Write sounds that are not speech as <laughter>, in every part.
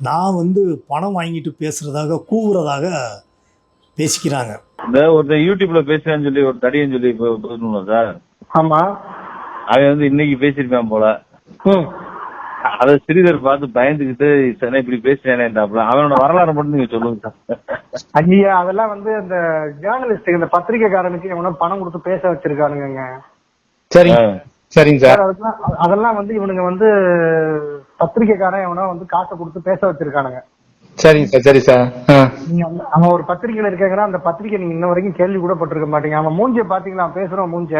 நான் வந்து பணம் வாங்கிட்டு பேசுகிறதாக கூவுறதாக பேசிக்கிறாங்க. இந்த ஒருத்தன் யூடியூப்ல பேசுறேன்னு சொல்லி ஒரு தடியன்னு சொல்லி இப்போ சார். ஆமா. அவன் வந்து இன்னைக்கு பேசியிருக்கான் போல. ம். அத ஸ்ரீதர் பார்த்து பயந்துகிட்டு சரி இப்படி பேசுறேனேன்டாப்ல அவனோட வரலாறு மட்டும் நீங்க சொல்லுங்க சார். ஐயா அதெல்லாம் வந்து அந்த ஜேர்னலிஸ்ட் இந்த பத்திரிக்கைக்காரனுக்கு எவனோ பணம் கொடுத்து பேச வச்சிருக்கானுங்க சரிங்க. சரிங்க சார் அதெல்லாம் அதெல்லாம் வந்து இவனுங்க வந்து பத்திரிக்கைக்காரன் எவனோ வந்து காசை கொடுத்து பேச வச்சிருக்கானுங்க. சரிங்க சார் சரி சார். ஆ. நீங்க அவன் ஒரு பத்திரிக்கையில இருக்காங்கன்னா அந்த பத்திரிக்கை நீங்க இன்ன வரைக்கும் கேள்வி கூட பட்டிருக்க மாட்டீங்க. அவன் மூஞ்சிய பாத்தீங்களா? பேசுறோம் மூஞ்ச.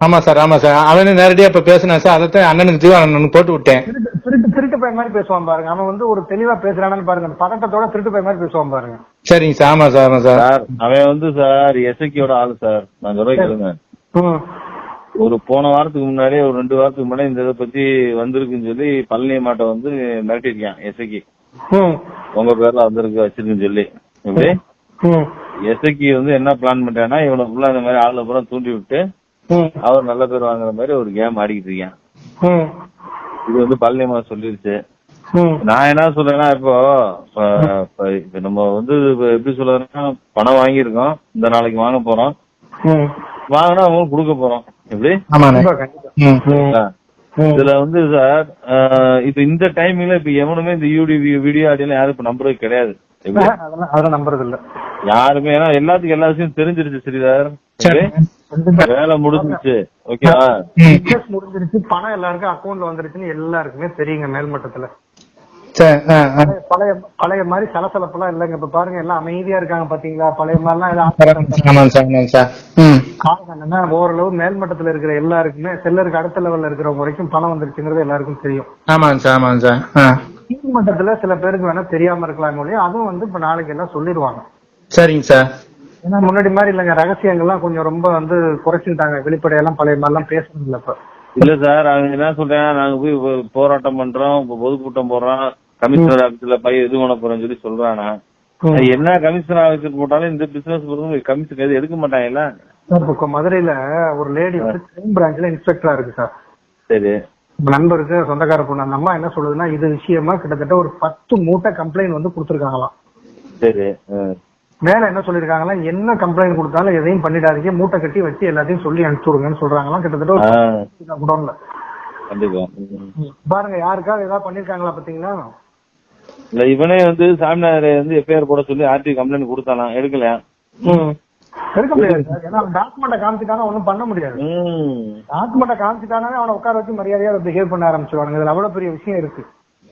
ஆமா சார் ஆமா சார். அவனே நேரடியா இப்ப பேசினேன் சார் அதைத்தான் அண்ணனுக்கு ஜீவானந்தனுக்கு போட்டு விட்டேன். திருட்டு திருட்டு பையன் மாதிரி பேசுவான் பாருங்க. அவன் வந்து ஒரு தெளிவா பேசுறானு பாருங்க. அந்த பதட்டத்தோட திருட்டு பையன் மாதிரி பேசுவான் பாருங்க. சரிங்க சார் ஆமா சார் ஆமா சார். சார் அவன் வந்து சார் எஸ்ஐக்கியோட ஆளு சார். நான் சொல்ல கேளுங்க. ஒரு போன வாரத்துக்கு முன்னாடியே ஒரு ரெண்டு வாரத்துக்கு முன்னாடி இந்த இதை பத்தி வந்திருக்குன்னு சொல்லி பழனி மாட்டை வந்து மிரட்டிருக்கான் எஸ்ஐக்கு ம். உங்க பேர்ல வந்திருக்கு வச்சிருக்குன்னு சொல்லி எப்படி ம். எஸ்ஐக்கு வந்து என்ன பிளான் பண்றான்னா இவனை ஃபுல்லா இந்த மாதிரி ஆளுல பூரா தூண்டி விட்டு. அவர் நல்ல பேர் வாங்குற மாதிரி ஒரு கேம் ஆடிக்கிட்டு இருக்கான். இது வந்து சொல்லிருச்சு ம். நான் என்ன சொல்றேன்னா இப்போ நம்ம வந்து எப்படி சொல்றதுன்னா பணம் வாங்கியிருக்கோம் இந்த நாளைக்கு வாங்க போறோம். வாங்கினா அவங்க கொடுக்க போறோம் எப்படி. இதுல வந்து சார் ஆஹ், இப்ப இந்த டைமிங்ல இப்ப எவனுமே இந்த யூடி வீடியோ ஆடியெல்லாம் யாரும் இப்ப நம்புறது கிடையாது? <laughs> அதெல்லாம் நம்புறது இல்ல யாருமே ஏன்னா எல்லாத்துக்கும் எல்லா விஷயம் தெரிஞ்சிருச்சு ஸ்ரீதர்? வேலை முடிஞ்சிருச்சு ஓகேவா முடிஞ்சிருச்சு பணம் எல்லாருக்கும் அக்கௌண்ட்ல வந்துருச்சுன்னு எல்லாருக்குமே தெரியுங்க மேல்மட்டத்துல. பழைய- பழைய பழைய மாதிரி சலசலப்பெல்லாம் இல்லைங்க. இப்ப பாருங்க எல்லாம் அமைதியா இருக்காங்க பாத்தீங்களா? பழைய மாதிரிலாம் எல்லாம் காரணம் என்னன்னா ஓரளவு மேல்மட்டத்துல இருக்கிற எல்லாருக்குமே செல்லருக்கு அடுத்த லெவல்ல இருக்கிறவங்க வரைக்கும் பணம் வந்துருச்சுங்கிறது எல்லாருக்கும் தெரியும். ஆமாங்க சார் ஆமாங்க சார். ஆ. கீழ் மட்டத்துல சில பேருக்கு வேணா தெரியாம இருக்கலாம் ஒழிய அதுவும் வந்து இப்ப நாளைக்கு எல்லாம் சொல்லிடுவாங்க. சரிங்க சார். ஏன்னா முன்னாடி மாதிரி இல்லைங்க ரகசியங்கள்லாம் கொஞ்சம் ரொம்ப வந்து குறைச்சிட்டாங்க வெளிப்படையெல்லாம் பழைய மாதிரிலாம் பேசுறது இல்ல இப்ப. இல்ல சார் அவங்க என்ன சொல்றேன் நாங்க போய் போராட்டம் பண்றோம் இப்ப பொதுக்கூட்டம் போடுறோம் கமிஷனர் ஆபீஸ்ல போய் இது பண்ண போறோம்னு சொல்லி சொல்றானா என்ன கமிஷனர் ஆபீஸ் போட்டாலும் இந்த பிசினஸ் கமிஷன் எது எடுக்க மாட்டாங்கல்ல சார் இப்போ மதுரையில ஒரு லேடி வந்து கிரைம் பிரான்ச்ல இன்ஸ்பெக்டரா இருக்கு சார். சரி. நண்பருக்கு சொந்தக்கார பொண்ணு. அந்த அம்மா என்ன சொல்லுதுன்னா இது விஷயமா கிட்டத்தட்ட ஒரு பத்து மூட்டை கம்ப்ளைண்ட் வந்து கொடுத்துருக்காங்களாம். சரி. மேல என்ன சொல்லிருக்காங்களா என்ன கம்ப்ளைண்ட் கொடுத்தாலும் எதையும் பண்ணிடாதீங்க. மூட்டை கட்டி வச்சு எல்லாத்தையும் சொல்லி அனுப்பிச்சு விடுங்கன்னு சொல்றாங்களாம். கிட்டத்தட்ட ஒரு குடோன்ல. பாருங்க யாருக்காவது ஏதாவது பண்ணிருக்காங்களா பாத்தீங்களா? இல்ல இவனே வந்து சாமிநாதரை வந்து எஃப்ஐஆர் போட சொல்லி ஆர்டி கம்ப்ளைண்ட் கொடுத்தானா எடுக்கலையா? எடுக்க முடியாது சார். ஏன்னா டாக்குமெண்ட்டை காமிச்சிட்டானா ஒன்றும் பண்ண முடியாது. ம். டாக்குமெண்ட்டை காமிச்சிட்டானே அவனை உட்கார வச்சு மரியாதையா பிஹேவ் பண்ண ஆரம்பிச்சிருவானுங்க. இதுல அவ்வளவு பெரிய விஷயம் இருக்கு.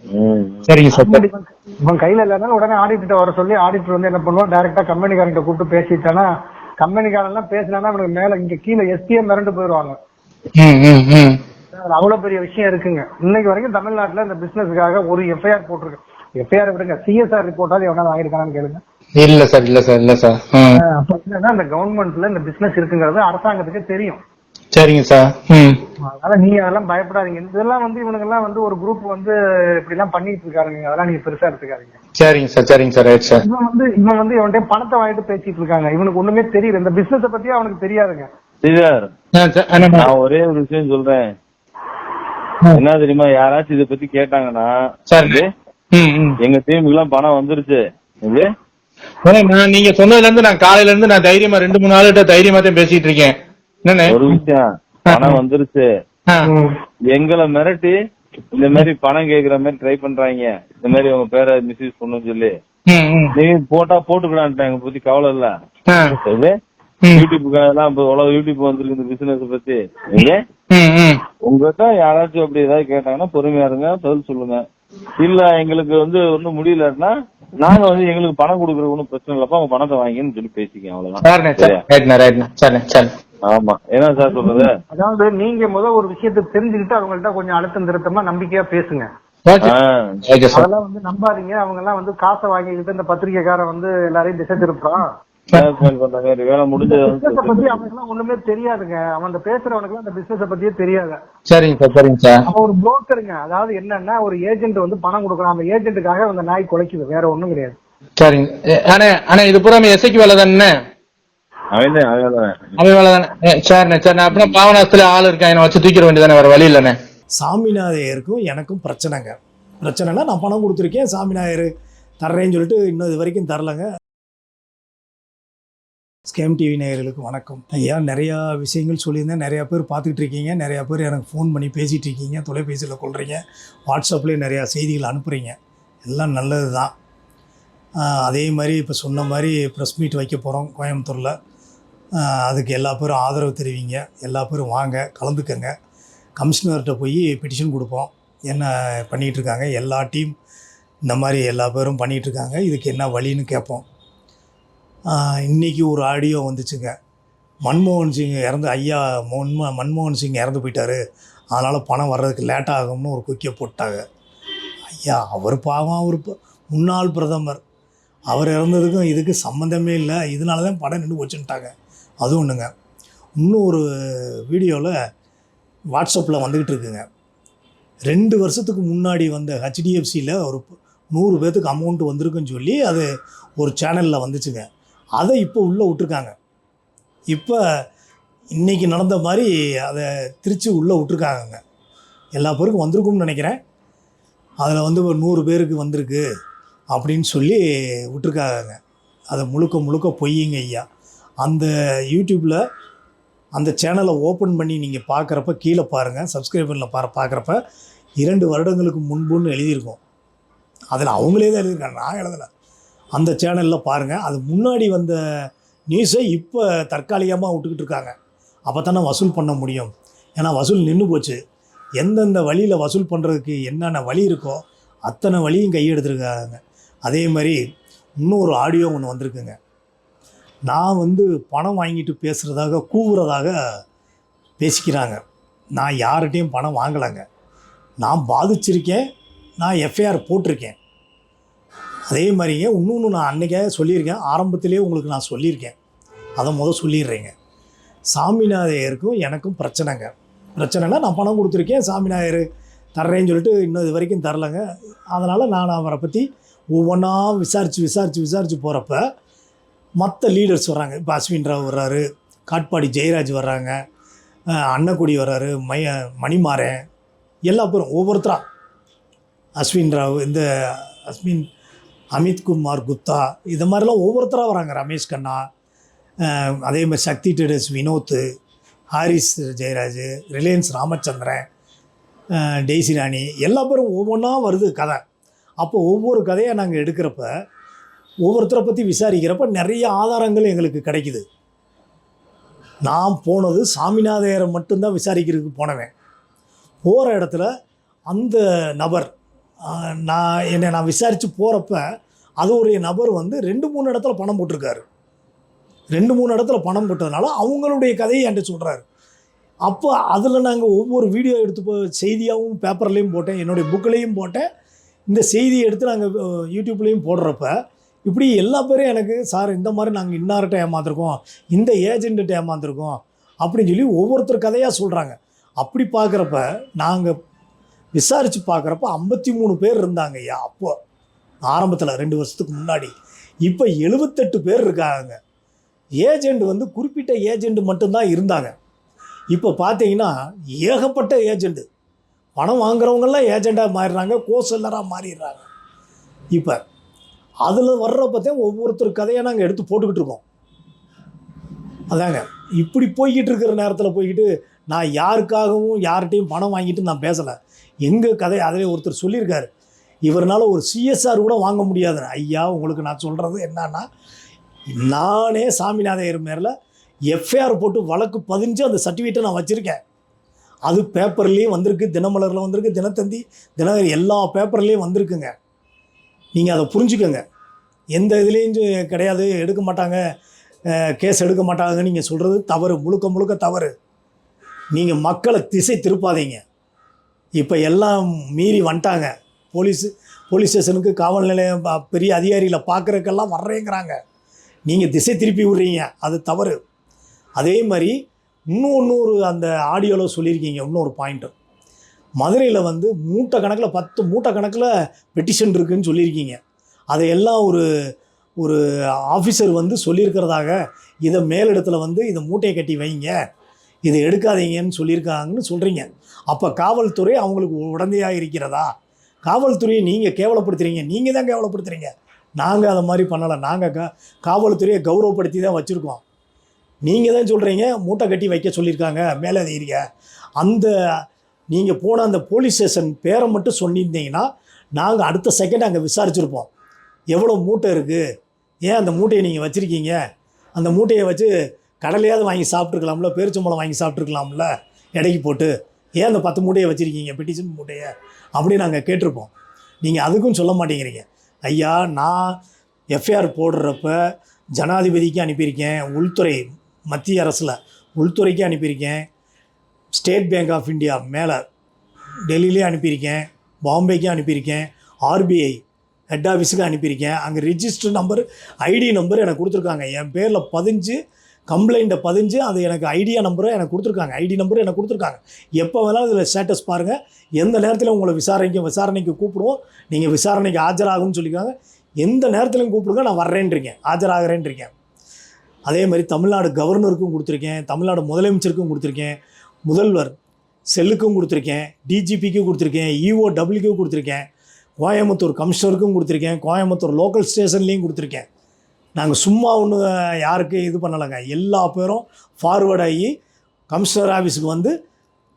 ம். சரிங்க சார். இவன் கையில இல்லைன்னா உடனே ஆடிட்டர் வர சொல்லி ஆடிட்டர் வந்து என்ன பண்ணுவான்? டைரக்டா கம்பெனிக்காரன்ட்ட கூப்பிட்டு பேசிட்டானா கம்பெனிக்காரன் எல்லாம் பேசினானா அவனுக்கு மேல இங்க கீழே எஸ்டிஎம் மிரண்டு அதுல அவ்வளவு பெரிய விஷயம் இருக்குங்க. இன்னைக்கு வரைக்கும் தமிழ்நாட்டுல இந்த பிசினஸ்க்காக ஒரு எஃப்ஐஆர் போட்டிருக்கு. எஃப்ஐஆர் விடுங்க. சிஎஸ்ஆர் ரிப்போர்ட்டாவது எவனா வாங்கியிருக்கானு கேளுங்க. இல்ல சார் இல்ல சார் இல்ல சார். அப்ப என்னன்னா இந்த கவர்மெண்ட்ல இந்த பிசினஸ் இருக்குங்கிறது அரசாங்கத்துக்கு தெரியும். சரிங்க சார். ம். அதனால நீங்க அதெல்லாம் பயப்படாதீங்க. இதெல்லாம் வந்து இவனுங்க எல்லாம் வந்து ஒரு குரூப் வந்து இப்படி எல்லாம் பண்ணிட்டு இருக்காருங்க அதெல்லாம் நீங்க பெருசா எடுத்துக்காதீங்க. சரிங்க சார் சரிங்க சார். Right sir. இவன் வந்து இவன் வந்து இவன்கிட்ட பணத்தை வாங்கிட்டு பேசிட்டு இருக்காங்க இவனுக்கு ஒண்ணுமே தெரியல. இந்த பிசினஸ் பத்தி அவனுக்கு தெரியாதுங்க. நான் ஒரே ஒரு விஷயம் சொல்றேன். என்ன தெரியுமா யாராச்சும் இத பத்தி கேட்டாங்கன்னா எங்க டீமுக்கு எல்லாம் பணம் வந்துருச்சு. நான் நீங்க சொன்னதுல இருந்து நான் காலையில இருந்து நான் தைரியமா ரெண்டு மூணு நாள்கிட்ட தைரியமா தான் பேசிட்டு இருக்கேன் என்னண்ணே? ஒரு விஷயம் பணம் வந்துருச்சு. எங்களை மிரட்டி இந்த மாதிரி பணம் கேக்குற மாதிரி ட்ரை பண்றாங்க. இந்த மாதிரி உங்க பேரை மிஸ்யூஸ் பண்ணுன்னு சொல்லி. நீங்க போட்டா போட்டுக்கலான்ட்டாங்க பத்தி கவலை இல்ல. ஆ, சரி. ம். யூடியூப்புக்கு எல்லாம் இப்ப உலக யூடியூப் வந்திருக்கு இந்த பிசினஸ் பத்தி. நீங்க உங்ககிட்ட யாராச்சும் அப்படி ஏதாவது கேட்டாங்கன்னா பொறுமையா இருங்க பதில் சொல்லுங்க. இல்ல எங்களுக்கு வந்து ஒண்ணும் முடியலன்னா நாங்க வந்து எங்களுக்கு பணம் கொடுக்கறது ஒண்ணும் பிரச்சனை இல்லப்பா உங்க பணத்தை வாங்கின்னு சொல்லி பேசிக்க அவ்வளவுதான். ஆமா. என்ன சார் சொல்றது? அதாவது நீங்க முத ஒரு விஷயத்தை தெரிஞ்சுக்கிட்டு அவங்கள்ட்ட கொஞ்சம் அழுத்தம் திருத்தமா நம்பிக்கையா பேசுங்க. அதெல்லாம் வந்து நம்பாதீங்க. அவங்க எல்லாம் வந்து காசை வாங்கிக்கிட்டு இந்த பத்திரிக்கைக்காரன் வந்து எல்லாரையும் திசை திருப்பான் ஒண்ணுமே தெரியாதுங்க. அவன் பேசுறவனுக்கு அந்த பிசினஸ் பத்தியே தெரியாது. சரிங்க சார் சரிங்க சார். அவன் ஒரு புரோக்கருங்க அதாவது என்னன்னா ஒரு ஏஜென்ட் வந்து பணம் கொடுக்குறான். அந்த ஏஜென்ட்டுக்காக அந்த நாய் குலைக்குது. வேற ஒண்ணும் கிடையாது. சரிங்க. அண்ணே அண்ணே இது பூரா எஸ்ஐக்கு வேலை தானே பாவனாசத்துல ஆள் இருக்கா என்ன வச்சு தூக்கிட வேண்டியதானே வேற வழி இல்லைண்ணே. சாமிநாதையருக்கும் எனக்கும் பிரச்சனைங்க. பிரச்சனைனா நான் பணம் கொடுத்துருக்கேன். சாமி நாயர் தர்றேன்னு சொல்லிட்டு இன்னும் இது வரைக்கும் தரலங்க. ஸ்கேம் டிவி நேயர்களுக்கு வணக்கம். ஐயா நிறையா விஷயங்கள் சொல்லியிருந்தேன். நிறையா பேர் பார்த்துக்கிட்டு இருக்கீங்க. நிறையா பேர் எனக்கு ஃபோன் பண்ணி பேசிகிட்டு இருக்கீங்க. தொலைபேசியில் கொள்கிறீங்க வாட்ஸ்அப்லேயே நிறையா செய்திகள் அனுப்புகிறீங்க எல்லாம் நல்லது தான் அதே மாதிரி இப்போ சொன்ன மாதிரி ப்ரெஸ் மீட் வைக்க போகிறோம் கோயம்புத்தூரில். அதுக்கு எல்லா பேரும் ஆதரவு தெரிவிங்க. எல்லா பேரும் வாங்க கலந்துக்கங்க. கமிஷனர்கிட்ட போய் பெட்டிஷன் கொடுப்போம். என்ன பண்ணிகிட்டு இருக்காங்க? எல்லா டீம் இந்த மாதிரி எல்லா பேரும் பண்ணிகிட்டு இருக்காங்க. இதுக்கு என்ன வழின்னு கேட்போம். இன்றைக்கி ஒரு ஆடியோ வந்துச்சுங்க. மன்மோகன் சிங் இறந்து ஐயா மன்மோ மன்மோகன் சிங் இறந்து போயிட்டாரு. அதனால் பணம் வர்றதுக்கு லேட் ஆகும்னு ஒரு குக்கியை போட்டாங்க. ஐயா அவர் பாவம் அவர் முன்னாள் பிரதமர். அவர் இறந்ததுக்கும் இதுக்கு சம்மந்தமே இல்லை. இதனால தான் படம் நின்று வச்சுட்டாங்க அது ஒன்றுங்க இன்னும் ஒரு வீடியோவில் வாட்ஸ்அப்பில் வந்துக்கிட்டு இருக்குங்க. ரெண்டு வருஷத்துக்கு முன்னாடி வந்த ஹெச்டிஎஃப்சியில் ஒரு நூறு பேர்த்துக்கு அமௌண்ட் வந்திருக்குன்னு சொல்லி அது ஒரு சேனலில் வந்துச்சுங்க. அதை இப்போ உள்ளே விட்டுருக்காங்க. இப்போ இன்றைக்கி நடந்த மாதிரி அதை திருச்சி உள்ளே விட்டுருக்காங்கங்க. எல்லா பேருக்கும் வந்திருக்கும்னு நினைக்கிறேன். அதில் வந்து ஒரு நூறு பேருக்கு வந்திருக்கு அப்படின்னு சொல்லி விட்டுருக்காங்க அதை முழுக்க முழுக்க பொய்யுங்க ஐயா. அந்த யூடியூப்பில் அந்த சேனலை ஓப்பன் பண்ணி நீங்கள் பார்க்குறப்ப கீழே பாருங்கள் சப்ஸ்கிரைபரில் பா பார்க்குறப்ப இரண்டு வருடங்களுக்கு முன்புன்னு எழுதியிருக்கோம். அதில் அவங்களே தான் எழுதியிருக்காங்க. நான் எழுதலை. அந்த சேனலில் பாருங்கள் அது முன்னாடி வந்த நியூஸை இப்போ தற்காலிகமாக விட்டுக்கிட்டு இருக்காங்க. அப்போ தானே வசூல் பண்ண முடியும். ஏன்னா வசூல் நின்று போச்சு. எந்தெந்த வழியில் வசூல் பண்ணுறதுக்கு என்னென்ன வழி இருக்கோ அத்தனை வழியும் கையெடுத்துருக்காங்க அதே மாதிரி இன்னொரு ஆடியோ ஒன்று வந்திருக்குங்க. நான் வந்து பணம் வாங்கிட்டு பேசுகிறதாக கூவுறதாக பேசிக்கிறாங்க. நான் யார்கிட்டையும் பணம் வாங்கலைங்க. நான் பாதிச்சிருக்கேன். நான் எஃப்ஐஆர் போட்டிருக்கேன். அதே மாதிரிங்க இன்னொன்று நான் அன்றைக்கே சொல்லியிருக்கேன். ஆரம்பத்திலே உங்களுக்கு நான் சொல்லியிருக்கேன். அதை முதல் சொல்லிடுறேங்க. சாமிநாதையருக்கும் எனக்கும் பிரச்சனைங்க. பிரச்சனைனா நான் பணம் கொடுத்துருக்கேன் சாமிநாயர் தர்றேன்னு சொல்லிட்டு இன்னும் இது வரைக்கும் தரலைங்க. அதனால் நான் அவரை பற்றி ஒவ்வொன்றா விசாரித்து விசாரித்து விசாரித்து போகிறப்ப மற்ற லீடர்ஸ் வர்றாங்க. இப்போ அஸ்வின் ராவ் வர்றாரு காட்பாடி ஜெயராஜ் வர்றாங்க அன்னக்குடி வர்றாரு மைய மணிமாறன் எல்லா பேரும் ஒவ்வொருத்தரா. அஸ்வின் ராவ் இந்த அஸ்வின் அமித்குமார் குப்தா இது மாதிரிலாம் ஒவ்வொருத்தராக வராங்க. ரமேஷ் கண்ணா அதே மாதிரி சக்தி டெடஸ் வினோத் ஹாரிஸ் ஜெயராஜ் ரிலையன்ஸ் ராமச்சந்திரன் டெய்சி ராணி எல்லா பேரும் ஒவ்வொன்றா வருது கதை. அப்போ ஒவ்வொரு கதையை நாங்கள் எடுக்கிறப்ப ஒவ்வொருத்தரை பற்றி விசாரிக்கிறப்ப நிறைய ஆதாரங்கள் எங்களுக்கு கிடைக்குது. நான் போனது சாமிநாதையரை மட்டும்தான் விசாரிக்கிறதுக்கு போனவன். போகிற இடத்துல அந்த நபர் நான் என்னை நான் விசாரித்து போகிறப்ப அது ஒரு நபர் வந்து ரெண்டு மூணு இடத்துல பணம் போட்டிருக்காரு. ரெண்டு மூணு இடத்துல பணம் போட்டதுனால அவங்களுடைய கதையை என்கிட்ட சொல்கிறாரு அப்போ அதில் நாங்கள் ஒவ்வொரு வீடியோ எடுத்து போ செய்தியாகவும் பேப்பர்லேயும் போட்டேன். என்னுடைய புக்கிலையும் போட்டேன். இந்த செய்தியை எடுத்து நாங்கள் யூடியூப்லேயும் போடுறப்ப இப்படி எல்லா பேரும் எனக்கு சார் இந்த மாதிரி நாங்கள் இன்னார்கிட்ட ஏமாந்துருக்கோம்? இந்த ஏஜென்ட்டு ஏமாந்துருக்கோம்? அப்படின்னு சொல்லி ஒவ்வொருத்தர் கதையாக சொல்கிறாங்க அப்படி பார்க்குறப்ப நாங்கள் விசாரித்து பார்க்குறப்ப ஐம்பத்தி மூணு பேர் இருந்தாங்க ஐயா அப்போ. ஆரம்பத்தில் ரெண்டு வருஷத்துக்கு முன்னாடி. இப்போ எழுபத்தெட்டு பேர் இருக்காங்க. ஏஜெண்ட் வந்து குறிப்பிட்ட ஏஜெண்ட் மட்டும்தான் இருந்தாங்க. இப்போ பார்த்தீங்கன்னா ஏகப்பட்ட ஏஜெண்ட்டு பணம் வாங்குறவங்கெல்லாம் ஏஜெண்ட்டாக மாறிடுறாங்க கோசெல்லராக மாறிடுறாங்க. இப்போ அதில் வர்றப்பத்தான் ஒவ்வொருத்தர் கதையை நாங்கள் எடுத்து போட்டுக்கிட்டு இருக்கோம். அதாங்க இப்படி போய்கிட்டு இருக்கிற நேரத்தில் போய்கிட்டு நான் யாருக்காகவும் யார்கிட்டையும் பணம் வாங்கிட்டு நான் பேசலை. எங்கள் கதை அதில் ஒருத்தர் சொல்லியிருக்காரு. இவர்னால் ஒரு சிஎஸ்ஆர் கூட வாங்க முடியாது ஐயா உங்களுக்கு நான் சொல்கிறது என்னன்னா நானே சாமிநாதையர் மேரில் எஃப்ஐஆர் போட்டு வழக்கு பதிஞ்சு அந்த சர்டிஃபிகேட்டை நான் வச்சுருக்கேன். அது பேப்பர்லேயும் வந்திருக்கு தினமலரில் வந்திருக்கு தினத்தந்தி தினகரி எல்லா பேப்பர்லேயும் வந்திருக்குங்க. நீங்கள் அதை புரிஞ்சுக்கோங்க. எந்த இதுலேயும் கிடையாது எடுக்க மாட்டாங்க கேஸ் எடுக்க மாட்டாங்கன்னு நீங்கள் சொல்கிறது தவறு முழுக்க முழுக்க தவறு. நீங்கள் மக்களை திசை திருப்பாதீங்க. இப்போ எல்லாம் மீறி வந்துட்டாங்க. போலீஸு போலீஸ் ஸ்டேஷனுக்கு காவல் நிலையம் பெரிய அதிகாரிகளை பார்க்குறதுக்கெல்லாம் வர்றேங்கிறாங்க. நீங்கள் திசை திருப்பி விட்றீங்க. அது தவறு. அதே மாதிரி இன்னும் இன்னொரு அந்த ஆடியோவில் சொல்லியிருக்கீங்க. இன்னொரு பாயிண்ட்டு மதுரையில் வந்து மூட்டை கணக்கில் பத்து மூட்டை கணக்கில் பெட்டிஷன் இருக்குன்னு சொல்லியிருக்கீங்க. அதையெல்லாம் ஒரு ஒரு ஆஃபீஸர் வந்து சொல்லியிருக்கிறதாக இதை மேலிடத்தில் வந்து இதை மூட்டையை கட்டி வைங்க. இதை எடுக்காதீங்கன்னு சொல்லியிருக்காங்கன்னு சொல்கிறீங்க அப்போ காவல்துறை அவங்களுக்கு உடந்தையாக இருக்கிறதா? காவல்துறையை நீங்கள் கேவலப்படுத்துறீங்க. நீங்கள் தான் கேவலப்படுத்துறீங்க. நாங்கள் அதை மாதிரி பண்ணலை. நாங்கள் கா காவல்துறையை கௌரவப்படுத்தி தான் வச்சுருக்கோம். நீங்கள் தான் சொல்கிறீங்க மூட்டை கட்டி வைக்க சொல்லியிருக்காங்க மேலதிகாரிங்க அந்த நீங்கள் போன அந்த போலீஸ் ஸ்டேஷன் பேரை மட்டும் சொல்லியிருந்தீங்கன்னா நாங்கள் அடுத்த செகண்ட் அங்கே விசாரிச்சிருப்போம். எவ்வளோ மூட்டை இருக்குது ஏன் அந்த மூட்டையை நீங்கள் வச்சுருக்கீங்க? அந்த மூட்டையை வச்சு கடலையாவது வாங்கி சாப்பிட்ருக்கலாம்ல பேரிச்சம்பழம் வாங்கி சாப்பிட்ருக்கலாம்ல எடைக்கு போட்டு. ஏன் அந்த பத்து மூட்டையை வச்சுருக்கீங்க பெட்டிஷன் மூட்டையை? அப்படின்னு நாங்கள் கேட்டிருப்போம். நீங்கள் அதுக்கும் சொல்ல மாட்டேங்கிறீங்க. ஐயா நான் எஃப்ஐஆர் போடுறப்ப ஜனாதிபதிக்கு அனுப்பியிருக்கேன் உள்துறை மத்திய அரசில் உள்துறைக்கு அனுப்பியிருக்கேன் ஸ்டேட் பேங்க் ஆஃப் இந்தியா மேலே டெல்லியிலே அனுப்பியிருக்கேன் பாம்பேக்கு அனுப்பியிருக்கேன் ஆர்பிஐ ஹெட் ஆஃபீஸுக்கு அனுப்பியிருக்கேன். அங்கே ரிஜிஸ்டர் நம்பர் ஐடி நம்பர் எனக்கு கொடுத்துருக்காங்க. என் பேரில் பதிஞ்சு கம்ப்ளைண்ட்டை பதிஞ்சு அது எனக்கு ஐடியா நம்பரும் எனக்கு கொடுத்துருக்காங்க. ஐடி நம்பரும் எனக்கு கொடுத்துருக்காங்க. எப்போ வேணாலும் இதில் ஸ்டேட்டஸ் பாருங்கள் எந்த நேரத்தில் உங்களை விசாரணைக்கு விசாரணைக்கு கூப்பிடுவோம். நீங்கள் விசாரணைக்கு ஆஜராகும்னு சொல்லியிருக்காங்க. எந்த நேரத்திலையும் கூப்பிடுங்க நான் வர்றேன்றீங்க. ஆஜராகிறேன்றீங்க. அதே மாதிரி தமிழ்நாடு கவர்னருக்கும் கொடுத்துருக்கேன். தமிழ்நாடு முதலமைச்சருக்கும் கொடுத்துருக்கேன். முதல்வர் செல்லுக்கும் கொடுத்துருக்கேன். டிஜிபிக்கும் கொடுத்துருக்கேன். இஓ டபிள்யூக்கும் கொடுத்துருக்கேன். கோயம்புத்தூர் கமிஷனருக்கும் கொடுத்துருக்கேன். கோயம்புத்தூர் லோக்கல் ஸ்டேஷன்லேயும் கொடுத்துருக்கேன். நாங்கள் சும்மா ஒன்று யாருக்கு இது பண்ணலைங்க. எல்லா பேரும் ஃபார்வேர்ட் ஆகி கமிஷனர் ஆஃபீஸுக்கு வந்து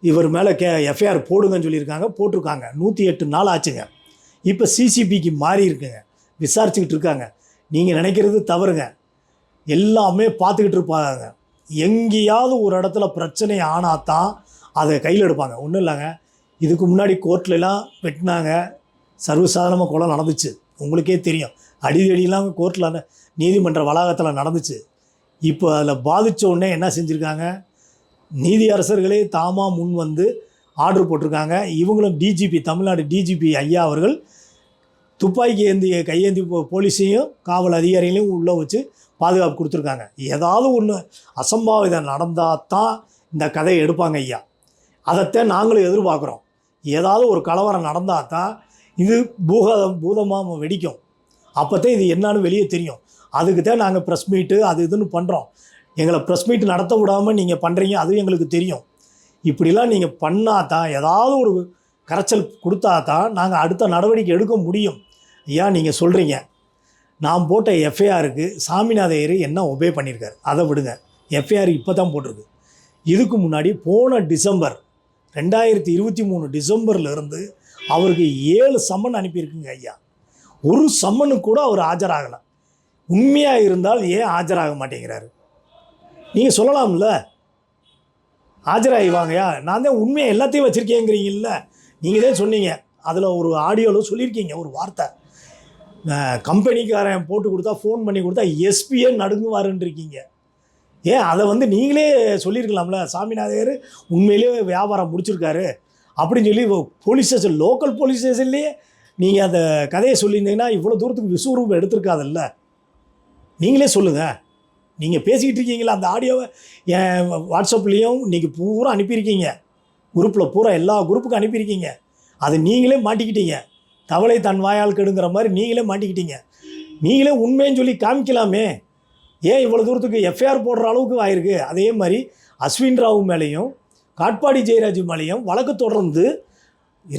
இவர் மேலே கே எஃப்ஐஆர் போடுங்கன்னு சொல்லியிருக்காங்க போட்டிருக்காங்க. நூற்றி எட்டு நாள் ஆச்சுங்க. இப்போ சிசிபிக்கு மாறி இருக்குங்க. விசாரிச்சுக்கிட்டு இருக்காங்க. நீங்கள் நினைக்கிறது தவறுங்க. எல்லாமே பார்த்துக்கிட்டு இருப்பாங்க. எங்கேயாவது ஒரு இடத்துல பிரச்சனை ஆனால் தான் அதை கையில் எடுப்பாங்க. ஒன்றும் இல்லைங்க. இதுக்கு முன்னாடி கோர்ட்லலாம் வெட்டினாங்க. சர்வசாதாரணமாக கொலை நடந்துச்சு. உங்களுக்கே தெரியும். அடிதடிலாம் கோர்ட்டில் நீதிமன்ற வளாகத்தில் நடந்துச்சு. இப்போ அதில் பாதித்த உடனே என்ன செஞ்சுருக்காங்க? நீதி அரசர்களே தாமா முன் வந்து ஆர்டர் போட்டிருக்காங்க. இவங்களும் டிஜிபி தமிழ்நாடு டிஜிபி ஐயா அவர்கள் துப்பாக்கி ஏந்தி கையேந்தி போலீஸையும் காவல் அதிகாரிகளையும் உள்ளே வச்சு பாதுகாப்பு கொடுத்துருக்காங்க. ஏதாவது ஒன்று அசம்பாவிதம் நடந்தால் தான் இந்த கதையை எடுப்பாங்க ஐயா. அதைத்தான் நாங்களும் எதிர்பார்க்குறோம். ஏதாவது ஒரு கலவரம் நடந்தால் தான் இது பூகாதம் பூதமாக வெடிக்கும். அப்போத்தான் இது என்னன்னு வெளியே தெரியும். அதுக்கு தான் நாங்கள் ப்ரெஸ் மீட்டு அது இதுன்னு பண்ணுறோம் எங்களை ப்ரெஸ் மீட் நடத்த விடாமல் நீங்கள் பண்ணுறீங்க அதுவும் எங்களுக்கு தெரியும். இப்படிலாம் நீங்கள் பண்ணால் தான் ஏதாவது ஒரு கரைச்சல் கொடுத்தா தான் நாங்கள் அடுத்த நடவடிக்கை எடுக்க முடியும். ஐயா நீங்கள் சொல்கிறீங்க நான் போட்ட எஃப்ஐஆருக்கு சாமிநாதையர் என்ன ஒபே பண்ணியிருக்காரு அதை விடுங்க. எஃப்ஐஆர் இப்போ தான் போட்டிருக்கு. இதுக்கு முன்னாடி போன டிசம்பர் ரெண்டாயிரத்தி இருபத்தி மூணு டிசம்பர்லேருந்து அவருக்கு ஏழு சம்மன் அனுப்பியிருக்குங்க ஐயா. ஒரு சம்மனுக்கு கூட அவர் ஆஜராகலை. உண்மையாக இருந்தால் ஏன் ஆஜராக மாட்டேங்கிறாரு? நீங்கள் சொல்லலாம்ல. ஆஜராகி வாங்கயா நான் தான் உண்மையை எல்லாத்தையும் வச்சுருக்கேங்கிறீங்கல்ல. நீங்கள் தான் சொன்னீங்க. அதில் ஒரு ஆடியோவில் சொல்லியிருக்கீங்க ஒரு வார்த்தை. கம்பெனிக்காரன் போட்டு கொடுத்தா ஃபோன் பண்ணி கொடுத்தா எஸ்பியே நடுங்குவாருன்றிருக்கீங்க. ஏன்? அதை வந்து நீங்களே சொல்லியிருக்கலாம்ல. சாமிநாதையர் உண்மையிலேயே வியாபாரம் முடிச்சிருக்காரு. அப்படின்னு சொல்லி போலீஸ் ஸ்டேஷன் லோக்கல் போலீஸ் ஸ்டேஷன்லேயே நீங்கள் அந்த கதையை சொல்லியிருந்தீங்கன்னா இவ்வளோ தூரத்துக்கு விஸ்வரூபம் எடுத்திருக்காதல்ல. நீங்களே சொல்லுங்கள் நீங்கள் பேசிக்கிட்டு இருக்கீங்களா அந்த ஆடியோவை என் வாட்ஸ்அப்லேயும் நீங்கள் பூரா அனுப்பியிருக்கீங்க. குரூப்பில் பூரா எல்லா குரூப்புக்கும் அனுப்பியிருக்கீங்க. அது நீங்களே மாட்டிக்கிட்டீங்க. தவளை தன் வாயால் கெடுங்கிற மாதிரி நீங்களே மாட்டிக்கிட்டீங்க. நீங்களே உண்மைன்னு சொல்லி காமிக்கலாமே. ஏன் இவ்வளோ தூரத்துக்கு எஃப்ஐஆர் போடுற அளவுக்கு ஆயிருக்கு? அதே மாதிரி அஸ்வின் ராவ் மேலேயும் காட்பாடி ஜெயராஜ் மேலேயும் வழக்கு தொடர்ந்து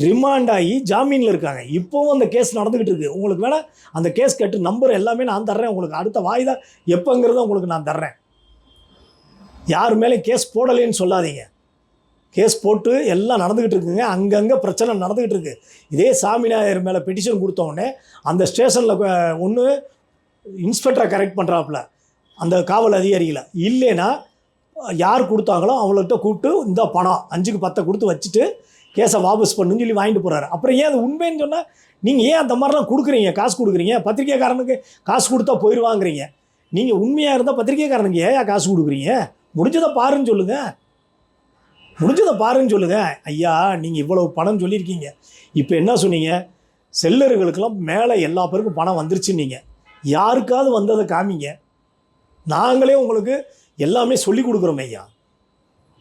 ரிமாண்ட் ஆகி ஜாமீனில் இருக்காங்க. இப்போவும் அந்த கேஸ் நடந்துக்கிட்டு இருக்கு. உங்களுக்கு வேணால் அந்த கேஸ் கட்டு நம்பர் எல்லாமே நான் தர்றேன். உங்களுக்கு அடுத்த வாய்தா எப்போங்கிறத உங்களுக்கு நான் தர்றேன். யார் மேலே கேஸ் போடலைன்னு சொல்லாதீங்க. கேஸ் போட்டு எல்லாம் நடந்துக்கிட்டு இருக்குங்க. அங்கங்கே பிரச்சனை நடந்துக்கிட்டு இருக்கு. இதே சாமிநாயர் மேலே பெட்டிஷன் கொடுத்தோடனே அந்த ஸ்டேஷனில் ஒன்று இன்ஸ்பெக்டரை கரெக்ட் பண்ணுறாப்புல அந்த காவல் அதிகாரிகளை இல்லைன்னா யார் கொடுத்தாங்களோ அவங்கள்ட்ட கூப்பிட்டு இந்த பணம். அஞ்சுக்கு பத்தை கொடுத்து வச்சுட்டு கேஸை வாபஸ் பண்ணுன்னு சொல்லி வாங்கிட்டு போகிறாரு அப்புறம் ஏன் அது உண்மைன்னு சொன்னால் நீங்கள் ஏன் அந்த மாதிரிலாம் கொடுக்குறீங்க? காசு கொடுக்குறீங்க? பத்திரிக்கைக்காரனுக்கு காசு கொடுத்தா போயிடுவாங்கிறீங்க நீங்கள் உண்மையாக இருந்தால் பத்திரிக்கைக்காரனுக்கு ஏன் காசு கொடுக்குறீங்க? முடிஞ்சதை பாருன்னு சொல்லுங்கள் முடிஞ்சதை பாருன்னு சொல்லுங்கள் ஐயா நீங்கள் இவ்வளவு பணம் சொல்லியிருக்கீங்க. இப்போ என்ன சொன்னீங்க? செல்லர்களுக்கெல்லாம் மேலே எல்லா பேருக்கும் பணம் வந்துருச்சுன்னீங்க. யாருக்காவது வந்ததை காமிங்க. நாங்களே உங்களுக்கு எல்லாமே சொல்லி கொடுக்குறோம் ஐயா.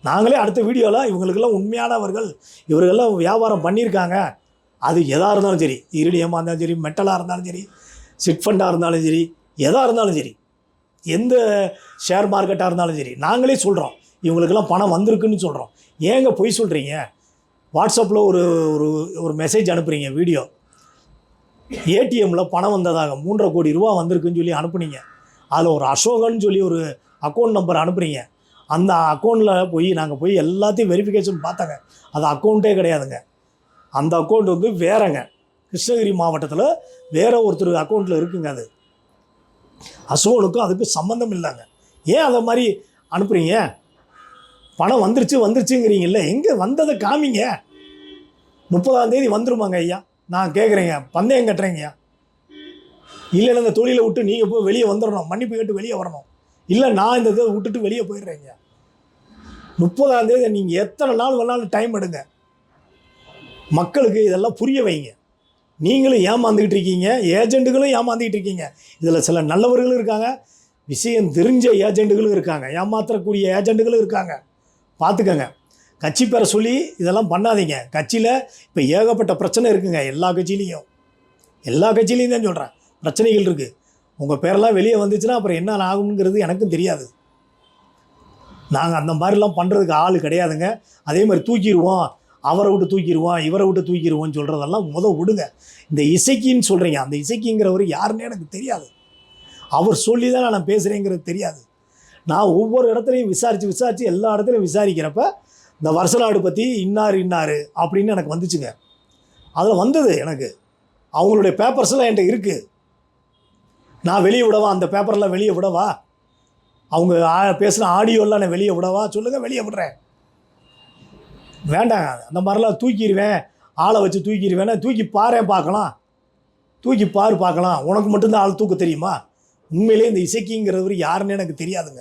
நாங்களே அடுத்த வீடியோவில் இவங்களுக்கெல்லாம் உண்மையானவர்கள் இவர்களெல்லாம் வியாபாரம் பண்ணியிருக்காங்க. அது எதாக இருந்தாலும் சரி இரிடியமாக இருந்தாலும் சரி மெட்டலாக இருந்தாலும் சரி சிட் ஃபண்டாக இருந்தாலும் சரி எதாக இருந்தாலும் சரி எந்த ஷேர் மார்க்கெட்டாக இருந்தாலும் சரி நாங்களே சொல்கிறோம் இவங்களுக்கெல்லாம் பணம் வந்திருக்குன்னு சொல்கிறோம் ஏங்க பொய் சொல்கிறீங்க வாட்ஸ்அப்பில் ஒரு ஒரு ஒரு மெசேஜ் அனுப்புகிறீங்க வீடியோ. ஏடிஎம்மில் பணம் வந்ததாக மூன்றரை கோடி ரூபா வந்திருக்குன்னு சொல்லி அனுப்புனீங்க. அதில் ஒரு அசோகன் சொல்லி ஒரு அக்கௌண்ட் நம்பர் அனுப்புகிறீங்க அந்த அக்கௌண்ட்டில் போய் நாங்கள் போய் எல்லாத்தையும் வெரிஃபிகேஷன் பார்த்தாங்க. அது அக்கௌண்ட்டே கிடையாதுங்க. அந்த அக்கௌண்ட் வந்து வேறங்க. கிருஷ்ணகிரி மாவட்டத்தில் வேற ஒருத்தர் அக்கௌண்ட்டில் இருக்குங்க அது. அசோனுக்கும் அதுக்கு சம்மந்தம் இல்லைங்க. ஏன் அதை மாதிரி அனுப்புகிறீங்க பணம் வந்துருச்சு வந்துருச்சுங்கிறீங்கல்ல எங்கே வந்ததை காமிங்க. முப்பதாம் தேதி வந்துருமாங்க ஐயா. நான் கேட்குறேங்க பந்தயம் கட்டுறேங்கய்யா இல்லைன்னா இந்த தொழிலை விட்டு நீங்கள் போய் வெளியே வந்துடணும் மன்னிப்பு கேட்டு வெளியே வரணும். இல்லை நான் இந்த இதை விட்டுட்டு வெளியே போயிடுறேங்க. முப்பதாம் தேதி நீங்கள் எத்தனை நாள் வேணாலும் டைம் எடுங்க. மக்களுக்கு இதெல்லாம் புரிய வைங்க. நீங்களும் ஏமாந்துக்கிட்டு இருக்கீங்க ஏஜெண்டுகளும் ஏமாந்துக்கிட்டு இருக்கீங்க. இதில் சில நல்லவர்களும் இருக்காங்க விஷயம் தெரிஞ்ச ஏஜெண்டுகளும் இருக்காங்க ஏமாற்றக்கூடிய ஏஜெண்டுகளும் இருக்காங்க. பார்த்துக்கங்க கட்சி பேரை சொல்லி இதெல்லாம் பண்ணாதீங்க. கட்சியில் இப்போ ஏகப்பட்ட பிரச்சனை இருக்குங்க எல்லா கட்சியிலையும். எல்லா கட்சியிலையும் தான் சொல்கிறேன் பிரச்சனைகள் இருக்குது உங்கள் பேரெல்லாம் வெளியே வந்துச்சுன்னா அப்புறம் என்ன ஆகுங்கிறது எனக்கும் தெரியாது. நாங்கள் அந்த மாதிரிலாம் பண்ணுறதுக்கு ஆள் கிடையாதுங்க. அதே மாதிரி தூக்கிடுவோம் அவரை விட்டு தூக்கிடுவோம் இவரை விட்டு தூக்கிடுவோம்னு சொல்கிறதெல்லாம் முத விடுங்க. இந்த இசைக்கின்னு சொல்கிறீங்க அந்த இசைக்கிங்கிறவர் யாருன்னு எனக்கு தெரியாது. அவர் சொல்லி தான் நான் பேசுகிறேங்கிறது தெரியாது. நான் ஒவ்வொரு இடத்துலையும் விசாரித்து விசாரித்து எல்லா இடத்துலையும் விசாரிக்கிறப்ப இந்த வருஷநாடு பற்றி இன்னார் இன்னார் அப்படின்னு எனக்கு வந்துச்சுங்க. அதில் வந்தது எனக்கு. அவங்களுடைய பேப்பர்ஸ்லாம் என்கிட்ட இருக்குது நான் வெளியே விடவா? அந்த பேப்பர்லாம் வெளியே விடவா? அவங்க ஆ- பேசுன ஆடியோலாம் நான் வெளியே விடவா? சொல்லுங்கள் வெளியே விடுறேன். வேண்டாங்க அந்த மாதிரிலாம் தூக்கிடுவேன். ஆளை வச்சு தூக்கிடுவேன். தூக்கி பாரேன் பார்க்கலாம். தூக்கி பாரு பார்க்கலாம். உனக்கு மட்டும்தான் ஆள் தூக்க தெரியுமா? உண்மையிலே இந்த இசைக்கிங்கிறவர் யாருன்னு எனக்கு தெரியாதுங்க.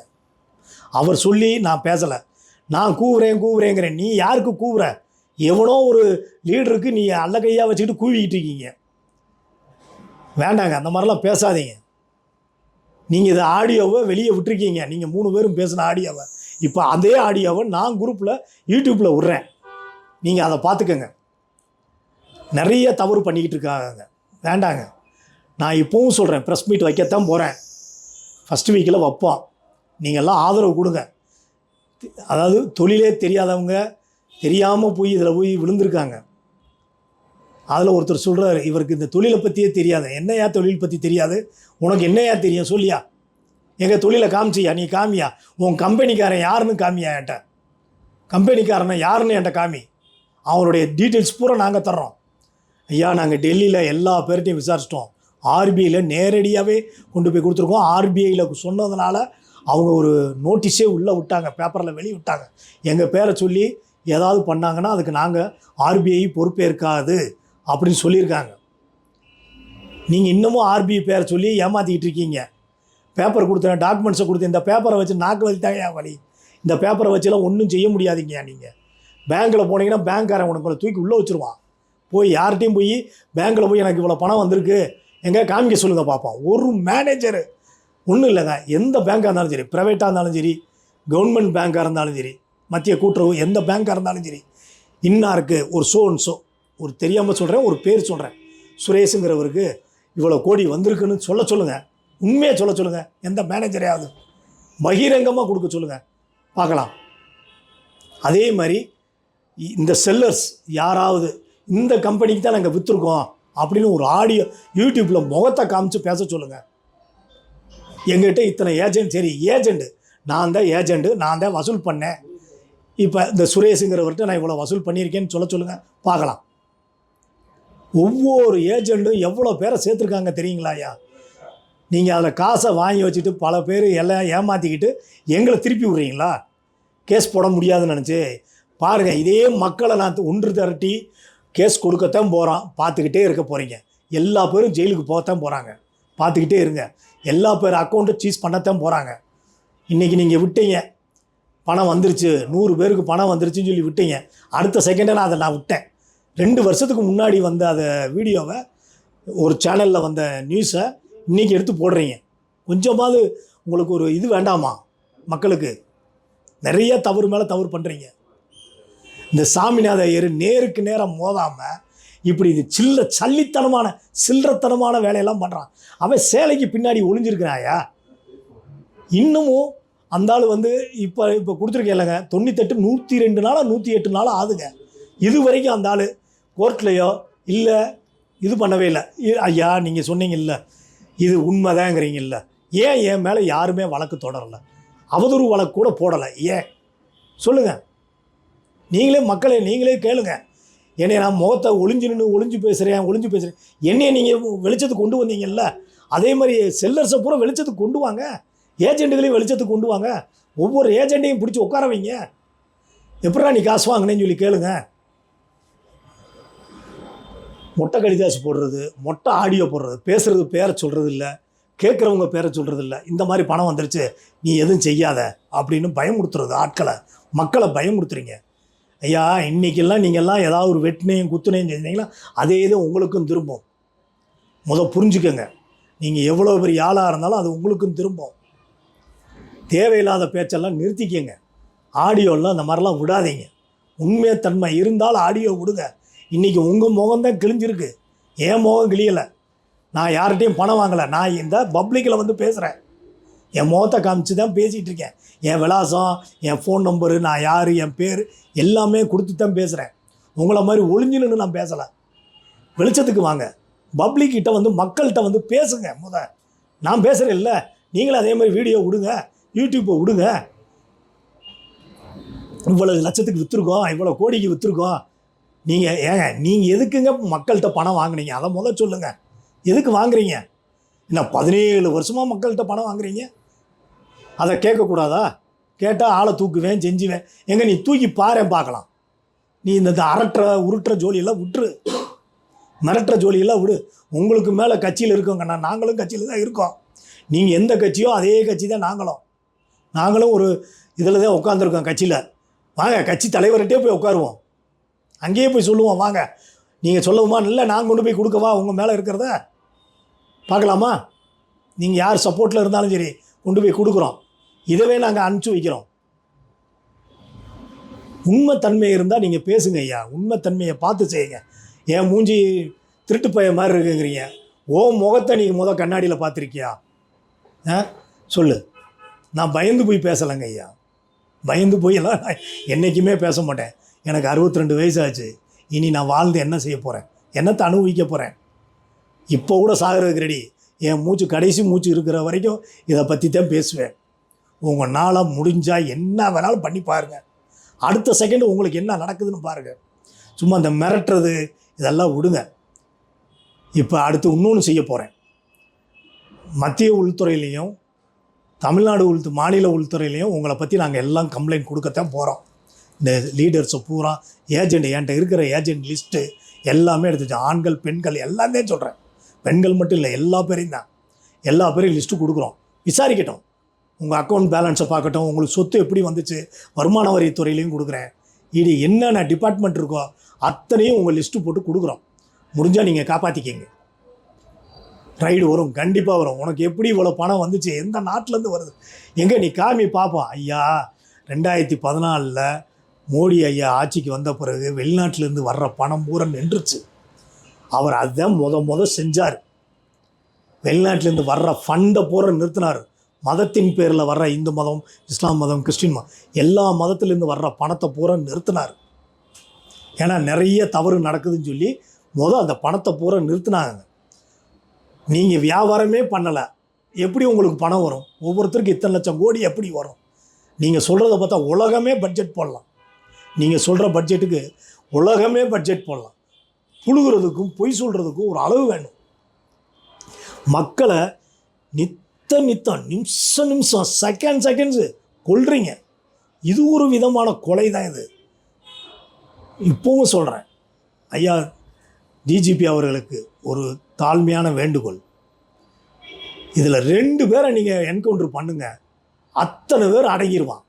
அவர் சொல்லி நான் பேசலை. நான் கூவுறேன் கூவுறேங்கிறேன். நீ யாருக்கு கூவுற? எவனோ ஒரு லீடருக்கு நீ அல்ல கையாக வச்சுக்கிட்டு கூவிக்கிட்டு இருக்கீங்க. வேண்டாங்க அந்த மாதிரிலாம் பேசாதீங்க. நீங்கள் இதை ஆடியோவை வெளியே விட்டுருக்கீங்க. நீங்கள் மூணு பேரும் பேசின ஆடியோவை. இப்போ அதே ஆடியோவை நான் குரூப்பில் யூடியூப்பில் விட்றேன். நீங்கள் அதை பார்த்துக்கங்க. நிறைய தவறு பண்ணிக்கிட்டு இருக்காங்க. வேண்டாங்க. நான் இப்போவும் சொல்கிறேன் ப்ரெஸ் மீட் வைக்கத்தான் போகிறேன் ஃபஸ்ட் வீக்கில் வைப்போம். நீங்கள்லாம் ஆதரவு கொடுங்க. அதாவது தொழிலே தெரியாதவங்க தெரியாமல் போய் இதில் போய் விழுந்திருக்காங்க. அதில் ஒருத்தர் சொல்கிறார் இவருக்கு இந்த தொழிலை பற்றியே தெரியாது. என்னையா தொழில் பற்றி தெரியாது? உனக்கு என்னையா தெரியும்? சொல்லியா? எங்கள் தொழிலை காமிச்சியா? நீ காமியா? உன் கம்பெனிக்காரன் யாருன்னு காமியா என்கிட்ட? கம்பெனிக்காரனை யாருன்னு என்கிட்ட காமி. அவனுடைய டீட்டெயில்ஸ் பூரா நாங்கள் தர்றோம். ஐயா நாங்கள் டெல்லியில் எல்லா பேர்ட்டையும் விசாரிச்சிட்டோம். ஆர்பிஐயில் நேரடியாகவே கொண்டு போய் கொடுத்துருக்கோம். ஆர்பிஐயில் சொன்னதுனால அவங்க ஒரு நோட்டீஸே உள்ளே விட்டாங்க. பேப்பரில் வெளியே விட்டாங்க. எங்கள் பேரை சொல்லி ஏதாவது பண்ணாங்கன்னா அதுக்கு நாங்கள் ஆர்பிஐ பொறுப்பேற்காது. அப்படின்னு சொல்லியிருக்காங்க. நீங்கள் இன்னமும் ஆர்பிஐ பேரை சொல்லி ஏமாற்றிக்கிட்டு இருக்கீங்க. பேப்பர் கொடுத்தேன் டாக்குமெண்ட்ஸை கொடுத்தேன் இந்த பேப்பரை வச்சு நாக்கு வலித்தாயா வழி இந்த பேப்பரை வச்சுலாம் ஒன்றும் செய்ய முடியாதீங்க நீங்கள் பேங்க்கில் போனீங்கன்னா பேங்க்காரன் உனக்கு தூக்கி உள்ளே வச்சுருவான். போய் யார்கிட்டையும் போய் பேங்க்கில் போய் எனக்கு இவ்வளோ பணம் வந்திருக்கு. எங்கே காமிக்க சொல்லுங்கள் பார்ப்போம் ஒரு மேனேஜரு ஒன்றும் இல்லைங்க. எந்த பேங்காக இருந்தாலும் சரி ப்ரைவேட்டாக இருந்தாலும் சரி கவர்மெண்ட் பேங்காக இருந்தாலும் சரி மத்திய கூட்டுறவு எந்த பேங்காக இருந்தாலும் சரி இன்னாருக்கு ஒரு ஷோ அண்ட் ஷோ ஒரு தெரியாமல் சொல்கிறேன் ஒரு பேர் சொல்கிறேன் சுரேஷுங்கிறவருக்கு இவ்வளோ கோடி வந்திருக்குன்னு சொல்ல சொல்லுங்கள் உண்மையை சொல்ல சொல்லுங்கள் எந்த மேனேஜரையாவது பகிரங்கமாக கொடுக்க சொல்லுங்கள் பார்க்கலாம். அதே மாதிரி இந்த செல்லர்ஸ் யாராவது இந்த கம்பெனிக்கு தான் நாங்கள் விற்றுருக்கோம் அப்படின்னு ஒரு ஆடியோ யூடியூப்பில் முகத்தை காமிச்சு பேச சொல்லுங்கள் எங்கிட்ட இத்தனை ஏஜென்ட் சரி ஏஜெண்டு நான் தான் ஏஜெண்ட்டு நான் தான் வசூல் பண்ணேன். இப்போ இந்த சுரேஷுங்கிறவர்கிட்ட நான் இவ்வளோ வசூல் பண்ணியிருக்கேன்னு சொல்ல சொல்லுங்கள் பார்க்கலாம். ஒவ்வொரு ஏஜெண்ட்டும் எவ்வளோ பேரை சேர்த்துருக்காங்க தெரியுங்களாயா நீங்கள் அதில் காசை வாங்கி வச்சுட்டு பல பேர் எல்லாம் ஏமாற்றிக்கிட்டு எங்களை திருப்பி விட்றீங்களா? கேஸ் போட முடியாதுன்னு நினச்சி. பாருங்கள் இதே மக்களை நான் ஒன்று திரட்டி கேஸ் கொடுக்கத்தான் போகிறோம் பார்த்துக்கிட்டே இருக்க போகிறீங்க எல்லா பேரும் ஜெயிலுக்கு போகத்தான் போகிறாங்க பார்த்துக்கிட்டே இருங்க. எல்லா பேர் அக்கௌண்ட்டும் சீஸ் பண்ணத்தான் போகிறாங்க இன்றைக்கி நீங்கள் விட்டீங்க. பணம் வந்துருச்சு. நூறு பேருக்கு பணம் வந்துருச்சுன்னு சொல்லி விட்டீங்க. அடுத்த செகண்டே நான் அதை நான் விட்டேன். ரெண்டு வருஷத்துக்கு முன்னாடி வந்த அந்த வீடியோவை ஒரு சேனலில் வந்த நியூஸை இன்றைக்கி எடுத்து போடுறீங்க. கொஞ்சமாவது உங்களுக்கு ஒரு இது வேண்டாமா மக்களுக்கு? நிறைய தவறு மேலே தவறு பண்ணுறீங்க இந்த சாமிநாத ஏறு நேருக்கு நேரம் மோதாமல் இப்படி இது சில்ல சல்லித்தனமான சில்லறத்தனமான வேலையெல்லாம் பண்ணுறான் அவன் சேலைக்கு பின்னாடி ஒளிஞ்சிருக்கிறாயா இன்னமும் அந்த ஆள் வந்து இப்போ இப்போ கொடுத்துருக்கேன் இல்லைங்க தொண்ணூத்தெட்டு நூற்றி ரெண்டு நாளாக நூற்றி எட்டு நாளாக ஆகுங்க இது வரைக்கும் அந்த ஆள் கோர்ட்லேயோ இல்லை இது பண்ணவே இல்லை. ஐயா நீங்கள் சொன்னீங்கல்ல இது உண்மைதாங்கிறீங்கல்ல. ஏன் என் மேலே யாருமே வழக்கு தொடரலை? அவதூறு வழக்கு கூட போடலை. ஏன்? சொல்லுங்கள் நீங்களே மக்களை நீங்களே கேளுங்க. என்னை நான் முகத்தை ஒளிஞ்சு நின்று ஒளிஞ்சு பேசுகிறேன் ஒளிஞ்சு பேசுகிறேன் என்னையை நீங்கள் வெளிச்சத்துக்கு கொண்டு வந்தீங்கல்ல? அதே மாதிரி செல்லர்ஸை பூரா வெளிச்சத்துக்கு கொண்டு வாங்க. ஏஜென்ட்டுகளையும் வெளிச்சத்துக்கு கொண்டு வாங்க. ஒவ்வொரு ஏஜெண்ட்டையும் பிடிச்சி உட்கார வைங்க. எப்படா நீ காசு வாங்கினேன்னு சொல்லி கேளுங்க. மொட்டை கடிதாசு போடுறது மொட்டை ஆடியோ போடுறது பேசுறது பேரை சொல்கிறது இல்லை கேட்குறவங்க பேரை சொல்கிறது இல்லை இந்த மாதிரி பணம் வந்துருச்சு நீ எதுவும் செய்யாத அப்படின்னு பயமுறுத்துறது ஆட்களை. மக்களை பயமுறுத்துறீங்க ஐயா இன்னைக்கெல்லாம் நீங்கள்லாம் ஏதாவது ஒரு வெட்டினையும் குத்துனையும் செஞ்சீங்கன்னா அதே இது உங்களுக்கும் திரும்பும். முதல் புரிஞ்சுக்கோங்க. நீங்கள் எவ்வளோ பெரிய ஆளாக இருந்தாலும் அது உங்களுக்கும் திரும்பும். தேவையில்லாத பேச்செல்லாம் நிறுத்திக்கங்க. ஆடியோலாம் அந்த மாதிரிலாம் விடாதீங்க. உண்மையத்தன்மை இருந்தால் ஆடியோ விடுங்க. இன்றைக்கி உங்கள் முகம் தான் கிழிஞ்சிருக்கு. என் முகம் கிழியலை. நான் யார்கிட்டையும் பணம் வாங்கலை. நான் இந்த பப்ளிக்கில் வந்து பேசுகிறேன் என் முகத்தை காமிச்சு தான் பேசிகிட்டு இருக்கேன். என் விலாசம் என் ஃபோன் நம்பரு நான் யார் என் பேர் எல்லாமே கொடுத்து தான் பேசுகிறேன் உங்களை மாதிரி ஒளிஞ்சுன்னு நான் பேசலை. வெளிச்சத்துக்கு வாங்க. பப்ளிக்கிட்ட வந்து மக்கள்கிட்ட வந்து பேசுங்க முத. நான் பேசுகிறேன் இல்லை நீங்களும் அதே மாதிரி வீடியோ விடுங்க. யூடியூப்பை விடுங்க. இவ்வளோ லட்சத்துக்கு விற்றுருக்கோம் இவ்வளோ கோடிக்கு விற்றுருக்கோம் நீங்கள் ஏங்க நீங்கள் எதுக்குங்க மக்கள்கிட்ட பணம் வாங்குனீங்க? அதை முதல் சொல்லுங்கள் எதுக்கு வாங்குறீங்க? என்ன பதினேழு வருஷமாக மக்கள்கிட்ட பணம் வாங்குறீங்க? அதை கேட்கக்கூடாதா? கேட்டால் ஆளை தூக்குவேன் செஞ்சுவேன். எங்கே நீ தூக்கி பாரேன் பார்க்கலாம். நீ இந்த இந்த அரட்டுற உருட்டுற ஜோலியெல்லாம் விட்டுரு. மிரட்டுற ஜோலியெல்லாம் விடு. உங்களுக்கு மேலே கட்சியில் இருக்கோங்கண்ணா நாங்களும் கட்சியில் தான் இருக்கோம். நீங்கள் எந்த கட்சியோ அதே கட்சி தான் நாங்களும். நாங்களும் ஒரு இதில் தான் உட்காந்துருக்கோம் கட்சியில். வாங்க கட்சி தலைவர்கிட்டே போய் உட்காருவோம். அங்கேயே போய் சொல்லுவோம் வாங்க. நீங்கள் சொல்லவுமா? இல்லை நான் கொண்டு போய் கொடுக்கவா? உங்கள் மேலே இருக்கிறத? பார்க்கலாமா? நீங்கள் யார் சப்போர்ட்டில் இருந்தாலும் சரி கொண்டு போய் கொடுக்குறோம். இதவே நாங்கள் அனுப்பிச்சி வைக்கிறோம். உண்மைத்தன்மை இருந்தால் நீங்கள் பேசுங்க ஐயா. உண்மைத்தன்மையை பார்த்து செய்யுங்க. என் மூஞ்சி திருட்டு பைய மாதிரி இருக்குங்கிறீங்க. ஓ முகத்தை நீங்கள் முத கண்ணாடியில் பார்த்துருக்கியா? ஆ? சொல்லு. நான் பயந்து போய் பேசலைங்க ஐயா. பயந்து போய் எல்லாம் நான் என்றைக்குமே பேச மாட்டேன். எனக்கு 62 ரெண்டு வயசு ஆச்சு இனி நான் வாழ்ந்து என்ன செய்ய போகிறேன் என்னத்தை அனுபவிக்க போகிறேன் இப்போ கூட சாகிறதுக்கு ரெடி என் மூச்சு கடைசி மூச்சு இருக்கிற வரைக்கும் இதை பற்றி தான் பேசுவேன். உங்கள் நாளாக முடிஞ்சால் என்ன வேணாலும் பண்ணி பாருங்கள் அடுத்த செகண்டு உங்களுக்கு என்ன நடக்குதுன்னு பாருங்கள் சும்மா இந்த மிரட்டுறது இதெல்லாம் விடுங்க. இப்போ அடுத்து இன்னொன்று செய்ய போகிறேன் மத்திய உள்துறையிலையும் தமிழ்நாடு உள் மாநில உள்துறையிலையும் உங்களை பற்றி நாங்கள் எல்லாம் கம்ப்ளைண்ட் கொடுக்கத்தான் போகிறோம் இந்த லீடர்ஸை பூரா ஏஜெண்ட் என்கிட்ட இருக்கிற ஏஜெண்ட் லிஸ்ட்டு எல்லாமே எடுத்துச்சு ஆண்கள் பெண்கள் எல்லாமே சொல்கிறேன் பெண்கள் மட்டும் இல்லை எல்லா பேரையும் தான். எல்லா பேரையும் லிஸ்ட்டு கொடுக்குறோம். விசாரிக்கட்டும். உங்கள் அக்கௌண்ட் பேலன்ஸை பார்க்கட்டும். உங்களுக்கு சொத்து எப்படி வந்துச்சு? வருமான வரித்துறையிலையும் கொடுக்குறேன். இது என்னென்ன டிபார்ட்மெண்ட் இருக்கோ அத்தனையும் உங்கள் லிஸ்ட்டு போட்டு கொடுக்குறோம். முடிஞ்சால் நீங்கள் காப்பாற்றிக்கிங்க ரைடு வரும் கண்டிப்பாக வரும். உனக்கு எப்படி இவ்வளோ பணம் வந்துச்சு? எந்த நாட்டிலேருந்து வருது? எங்கே நீ காமி பார்ப்போம் ஐயா ரெண்டாயிரத்தி பதினாலில் மோடி ஐயா ஆட்சிக்கு வந்த பிறகு வெளிநாட்டிலேருந்து வர்ற பணம் பூரா நின்றுச்சு. அவர் அதுதான் முத முத செஞ்சார். வெளிநாட்டிலேருந்து வர்ற ஃபண்டை பூரா நிறுத்தினார். மதத்தின் பேரில் வர்ற இந்து மதம் இஸ்லாம் மதம் கிறிஸ்டின் மதம் எல்லா மதத்துலேருந்து வர்ற பணத்தை பூரா நிறுத்தினார். ஏன்னா நிறைய தவறு நடக்குதுன்னு சொல்லி முத அந்த பணத்தை பூரா நிறுத்தினாங்க. நீங்கள் வியாபாரமே பண்ணலை. எப்படி உங்களுக்கு பணம் வரும்? ஒவ்வொருத்தருக்கும் இத்தனை லட்சம் கோடி எப்படி வரும்? நீங்கள் சொல்கிறத பார்த்தா உலகமே பட்ஜெட் போடலாம். நீங்கள் சொல்கிற பட்ஜெட்டுக்கு உலகமே பட்ஜெட் போடலாம். புழுகிறதுக்கும் பொய் சொல்கிறதுக்கும் ஒரு அளவு வேணும். மக்களை நித்த நித்தம் நிமிஷம் நிமிஷம் செகண்ட் செகண்ட்ஸு கொள்றீங்க இது ஒரு விதமான கொலை தான் இது. இப்போவும் சொல்கிறேன் ஐயா டிஜிபி அவர்களுக்கு ஒரு தாழ்மையான வேண்டுகோள். இதில் ரெண்டு பேரை நீங்கள் என்கவுண்டர் பண்ணுங்கள் அத்தனை பேர் அடங்கிடுவான்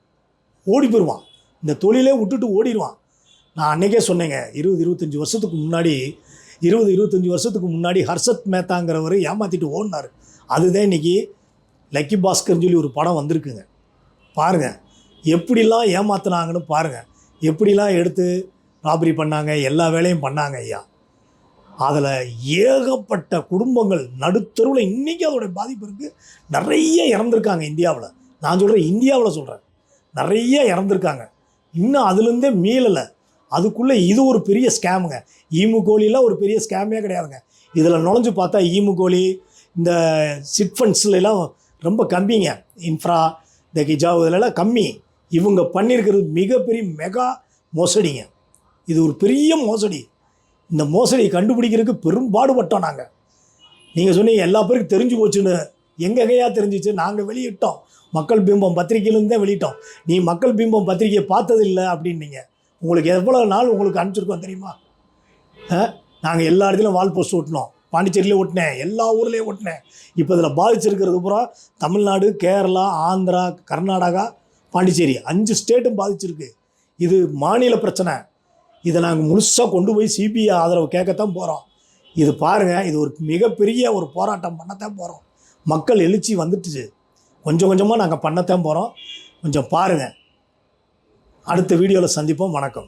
ஓடி போயிடுவான் இந்த தொழிலே விட்டுட்டு ஓடிடுவான். நான் அன்றைக்கே சொன்னேங்க இருபது இருபத்தஞ்சி வருஷத்துக்கு முன்னாடி இருபது இருபத்தஞ்சி வருஷத்துக்கு முன்னாடி ஹர்ஷத் மேத்தாங்கிறவர் ஏமாற்றிட்டு ஓடினார். அதுதான் இன்றைக்கி லக்கி பாஸ்கர்னு சொல்லி ஒரு படம் வந்திருக்குங்க. பாருங்கள் எப்படிலாம் ஏமாத்தினாங்கன்னு பாருங்கள் எப்படிலாம் எடுத்து ராபரி பண்ணாங்க எல்லா வேலையும் பண்ணாங்க ஐயா. அதில் ஏகப்பட்ட குடும்பங்கள் நடுத்தருவில் இன்றைக்கி அதோடைய பாதிப்பு இருக்குது நிறைய இறந்துருக்காங்க இந்தியாவில். நான் சொல்கிறேன் இந்தியாவில் சொல்கிறேன் நிறைய இறந்துருக்காங்க. இன்னும் அதுலேருந்தே மீளலை. அதுக்குள்ளே இது ஒரு பெரிய ஸ்கேமுங்க ஈமு கோழிலாம் ஒரு பெரிய ஸ்கேமே கிடையாதுங்க. இதில் நுழைஞ்சு பார்த்தா ஈமு கோழி இந்த சிட் ஃபண்ட்ஸ்லாம் ரொம்ப கம்மிங்க. இன்ஃப்ரா இந்த கிஜாவ் இதிலலாம் கம்மி. இவங்க பண்ணியிருக்கிறது மிகப்பெரிய மெகா மோசடிங்க. இது ஒரு பெரிய மோசடி. இந்த மோசடியை கண்டுபிடிக்கிறதுக்கு பெரும்பாடுபட்டோம் நாங்கள் நீங்கள் சொன்னீங்க எல்லா பேருக்கும் தெரிஞ்சு போச்சுன்னு. எங்கெங்கேயா தெரிஞ்சிச்சு? நாங்கள் வெளியிட்டோம். மக்கள் பிம்பம் பத்திரிக்கையிலேருந்து வெளியிட்டோம். நீ மக்கள் பிம்பம் பத்திரிக்கையை பார்த்ததில்லை அப்படின்னீங்க. உங்களுக்கு எவ்வளோ நாள் உங்களுக்கு அனுப்பிச்சிருக்கோம் தெரியுமா? நாங்கள் எல்லா இடத்துலையும் வால் போஸ்ட் ஓட்டினோம். பாண்டிச்சேரியிலே ஓட்டினேன். எல்லா ஊர்லேயும் ஓட்டினேன். இப்போ இதில் பாதிச்சிருக்கிறது பூரா தமிழ்நாடு கேரளா ஆந்திரா கர்நாடகா பாண்டிச்சேரி. அஞ்சு ஸ்டேட்டும் பாதிச்சிருக்கு. இது மாநில பிரச்சனை. இதை நாங்கள் முழுசாக கொண்டு போய் சிபிஐ ஆதரவு கேட்கத்தான் போகிறோம் இது பாருங்கள் இது ஒரு மிகப்பெரிய ஒரு போராட்டம் பண்ணத்தான் போகிறோம் மக்கள் எழுச்சி வந்துட்டுச்சு. கொஞ்சம் கொஞ்சமாக நாங்கள் பண்ணத்தான் போகிறோம் கொஞ்சம் பாருங்கள் அடுத்த வீடியோவில் சந்திப்போம். வணக்கம்.